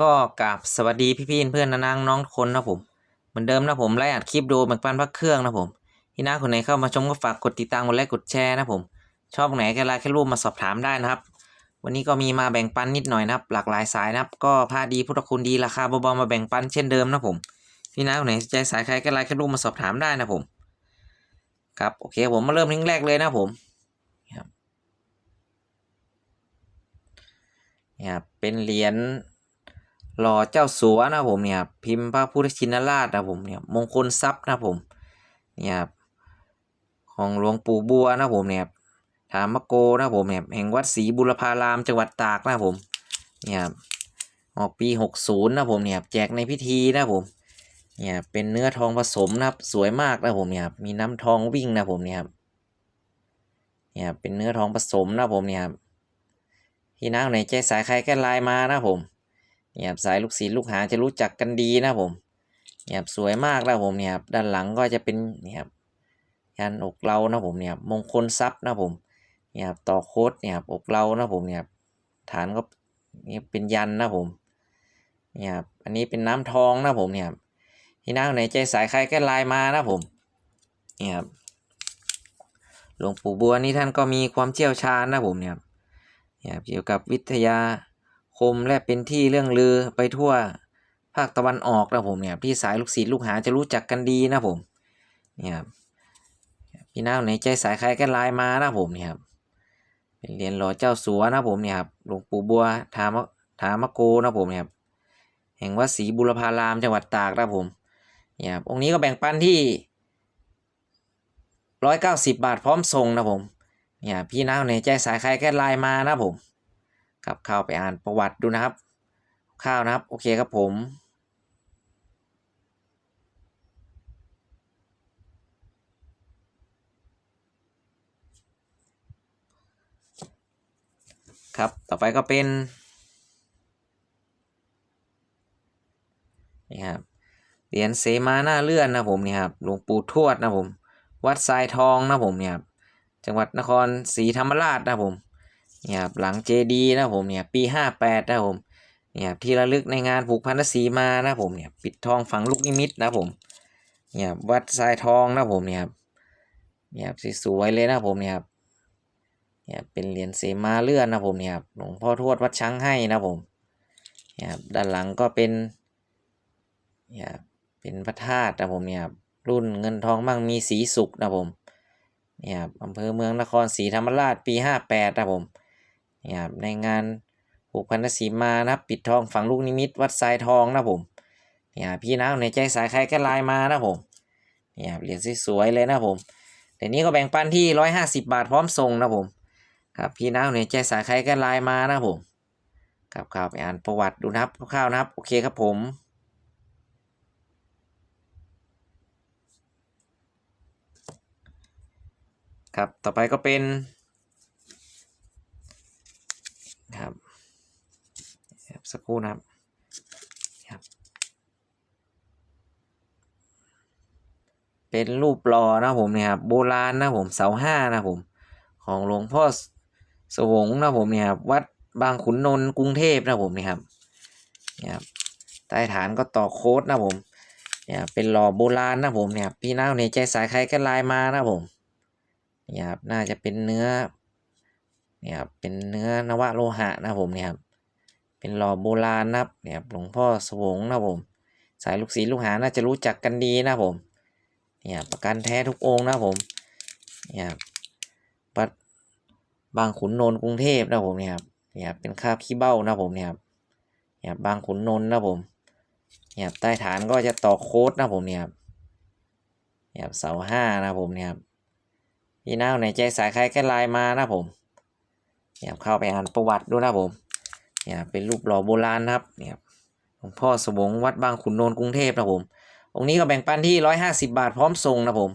ก็กราบสวัสดีพี่ๆเพื่อนๆนางน้องทุกคนนะผมเหมือนเดิมนะผมไล่อัดคลิปดูแบ่งปันพักเครื่องนะผมที่น้าคนไหนเข้ามาชมก็ฝากกดติดตามกดไลค์กดแชร์นะผม ชอบตรงไหนแค่ไลค์แค่รูปมาสอบถามได้นะครับ วันนี้ก็มีมาแบ่งปันนิดหน่อยนะครับ หลากหลายสายนะครับ ก็ผ้าดีพุทธคุณดีราคาเบาๆมาแบ่งปันเช่นเดิมนะผมพี่น้าคนไหนสนใจสายใครแค่ไลค์แค่รูปมาสอบถามได้นะผม ครับโอเคผมมาเริ่มทิ้งแรกเลยนะผมครับเนี่ยครับเป็นเหรียญ หล่อเจ้าสัวนะผมเนี่ยพิมพ์พระพุทธชินราชนะผมเนี่ยมงคลทรัพย์นะผมเนี่ยของหลวงปู่บัวนะผมเนี่ยถามโกนะผมเนี่ยแห่งวัดศรีบุรพารามจังหวัดตากนะผมเนี่ยออกปีหกศูนย์นะผมเนี่ยแจกในพิธีนะผมเนี่ยเป็นเนื้อทองผสมนะครับสวยมากนะผมเนี่ยมีน้ำทองวิ่งนะผมเนี่ยครับเนี่ยเป็นเนื้อทองผสมนะผมเนี่ยครับที่น้าไหนใจสายใครแก็ไลน์มานะผม นี่ยครับสายลูกศิษย์ลูกหาจะรู้จักกันดีนะผมเนี่ยครับสวยมากนะผมเนี่ยครับด้านหลังก็จะเป็นเนี่ยครับยันอกเรานะผมเนี่ยครับมงคลทรัพย์นะผมเนี่ยครับต่อโคดเนี่ยครับอกเรานะผมเนี่ยครับฐานก็เนี่ยเป็นยันนะผมเนี่ยครับอันนี้เป็นน้ำทองนะผมเนี่ยครับที่นั่งในใจสายใครก็ไลน์มานะผมเนี่ยครับหลวงปู่บัวนี่ท่านก็มีความเชี่ยวชาญนะผมเนี่ยเนี่ยครับเกี่ยวกับวิทยา คมและเป็นที่เรื่องลือไปทั่วภาคตะวันออกนะผมเนี่ยพี่สายลูกศิษย์ลูกหาจะรู้จักกันดีนะผมเนี่ยครับพี่น้าไหนใจสายใครก็ไลน์มานะผมเนี่ยครับเป็นเรียญหล่อเจ้าสัวนะผมเนี่ยครับหลวงปู่บัวถามถามโกนะผมเนี่ยครับแห่งวัดศรีบุรพารามจังหวัดตากนะผมเนี่ยครับองค์นี้ก็แบ่งปันที่ร้อยเก้าสิบบาทพร้อมส่งนะผมเนี่ยพี่น้าไหนใจสายใครก็ไลน์มานะผม ครับเข้าไปอ่านประวัติดูนะครับ ข้าวนะครับ โอเคครับผมครับ ต่อไปก็เป็น นี่ครับ เหรียญเสมาหน้าเลื่อนนะผมนี่ครับ หลวงปู่ทวดนะผม วัดทรายทองนะผมเนี่ยครับ จังหวัดนครศรีธรรมราชนะผม เนี่ยครับหลังเจดีนะผมเนี่ยปีห้าแปดนะผมเนี่ยที่ระลึกในงานผูกพันธสีมานะผมเนี่ยปิดทองฝังลูกนิมิตนะผมเนี่ยวัดทรายทองนะผมเนี่ยครับเนี่ยครับสวยเลยนะผมเนี่ยครับเนี่ยเป็นเหรียญเสมาเลื่อนนะผมเนี่ยครับหลวงพ่อทวดวัดช้างให้นะผมเนี่ยครับด้านหลังก็เป็นเนี่ยครับเป็นพระธาตุนะผมเนี่ยครับรุ่นเงินทองมั่งมีสีสุกนะผมเนี่ยครับอำเภอเมืองนครศรีธรรมราชปีห้าแปดนะผม นี่ยครับในงานผูกพันธสีมานะครับปิดทองฝังลูกนิมิตวัดทรายทองนะผมเนี่ยพี่น้าในใจสายใครก็ไลน์มานะผมเนี่ยเหรียญสวยๆเลยนะผมเดี๋ยวนี้ก็แบ่งปันที่ร้อยห้าสิบบาทพร้อมส่งนะผมครับพี่น้าในใจสายใครก็ไลน์มานะผมครับข่าวไปอ่านประวัติดูนะครับคร่าวๆนะครับโอเคครับผมครับต่อไปก็เป็น ครับครับ สักครู่นะครับเป็นรูปหล่อนะผมเนี่ยครับโบราณนะผมเสาห้านะผม ของหลวงพ่อสวงนะผมเนี่ยครับวัดบางขุนนนท์กรุงเทพนะผมเนี่ยครับเนี่ยครับใต้ฐานก็ต่อโค้ดนะผมเนี่ยเป็นหล่อโบราณนะผมเนี่ยพี่น้าในใจสายใครก็ไลน์มานะผมเนี่ยครับน่าจะเป็นเนื้อเนี่ยครับเป็นเนื้อนวโลหะนะผมเนี่ยครับ เป็นหล่อโบราณนะครับเนี่ยหลวงพ่อสวงนะผม สายลูกศิษย์ลูกหาน่าจะรู้จักกันดีนะผมเนี่ยประกันแท้ทุกองค์นะผมเนี่ยครับวัดบางขุนนนท์กรุงเทพนะผมเนี่ยครับเนี่ยเป็นคาบขี้เบ้านะผมเนี่ยครับเนี่ยบางขุนนนท์นะผมเนี่ยใต้ฐานก็จะต่อโค้ดนะผมเนี่ยครับเนี่ยเสาห้านะผมเนี่ยครับพี่น้าในใจสายใครแค่ไลน์มานะผมเนี่ยเข้าไปอ่านประวัติดูนะผม เนี่ยเป็นรูปหล่อโบราณนะครับเนี่ยหลวงพ่อสวงวัดบางขุนนนท์กรุงเทพนะผมองค์นี้ก็แบ่งปันที่ร้อยห้าสิบาทพร้อมส่งนะผม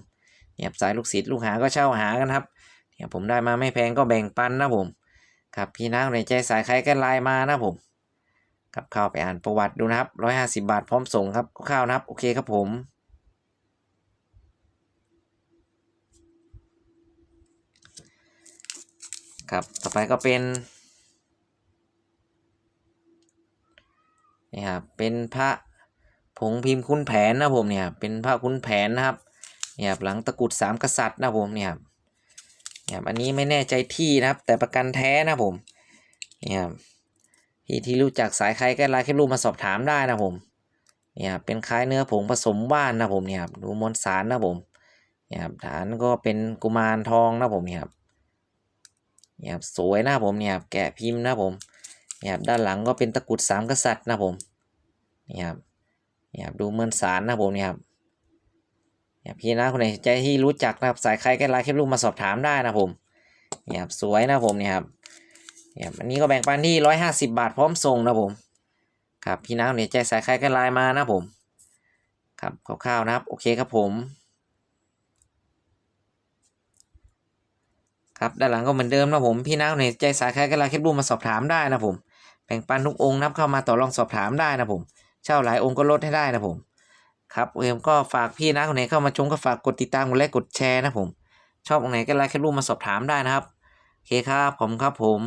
เนี่ยสายลูกศิษย์ลูกหาก็เช่าหากันครับเนี่ยผมได้มาไม่แพงก็แบ่งปันนะผมครับพี่น้าในใจสายใครก็ไลน์มานะผมครับเข้าไปอ่านประวัติดูนะครับร้อยห้าสิบาทพร้อมส่งครับคร่าวๆนะครับโอเคครับผมครับ ต่อไปก็เป็น นี่ครับเป็นพระผงพิมพ์คุณแผนนะผมเนี่ยเป็นพระคุณแผนนะครับเนี่ยหลังตะกรุดสามกษัตริย์นะผมเนี่ยเนี่ยอันนี้ไม่แน่ใจที่นะครับ แต่ประกันแท้นะผมเนี่ยครับพี่ที่รู้จักสายใครก็ไลน์แค่รูปมาสอบถามได้นะผมเนี่ยเป็นคล้ายเนื้อผงผสมว่านนะผมเนี่ยครับดูมวลสารนะผมเนี่ยครับฐานก็เป็นกุมารทองนะผมเนี่ยครับเนี่ยครับสวยนะผมเนี่ยแกะพิมพ์นะผมเนี่ยครับด้านหลังก็เป็นตะกรุดสามกษัตริย์นะผมเนี่ครับนี่ครับดูเหมือนสารนะผมนี่ครับนี่พี่นะคนไหนใจที่รู้จักนะครับสายใครก็ไลน์แคปรูปมาสอบถามได้นะผมนี่ครับสวยนะผมนี่ครับนี่ครับอันนี้ก็แบ่งปันที่ร้อยห้าสิบบาทพร้อมส่งนะผมครับพี่นะคนไหนใจสายใครก็ไลน์มานะผมครับคร่าวๆนะครับโอเคครับผมครับด้านหลังก็เหมือนเดิมนะผมพี่นักในใจสายใครก็ไลน์แคปรูปมาสอบถามได้นะผมแบ่งปันทุกองค์นับเข้ามาต่อรองสอบถามได้นะผม เช่าหลายองค์ก็ลดให้ได้นะผม ครับเอมก็ฝากพี่นะคนไหนเข้ามาชมก็ฝากกดติดตามกดไลค์กดแชร์นะผม ชอบองไหนก็ไลค์แคปรูปมาสอบถามได้นะครับโอเคครับผมครับผม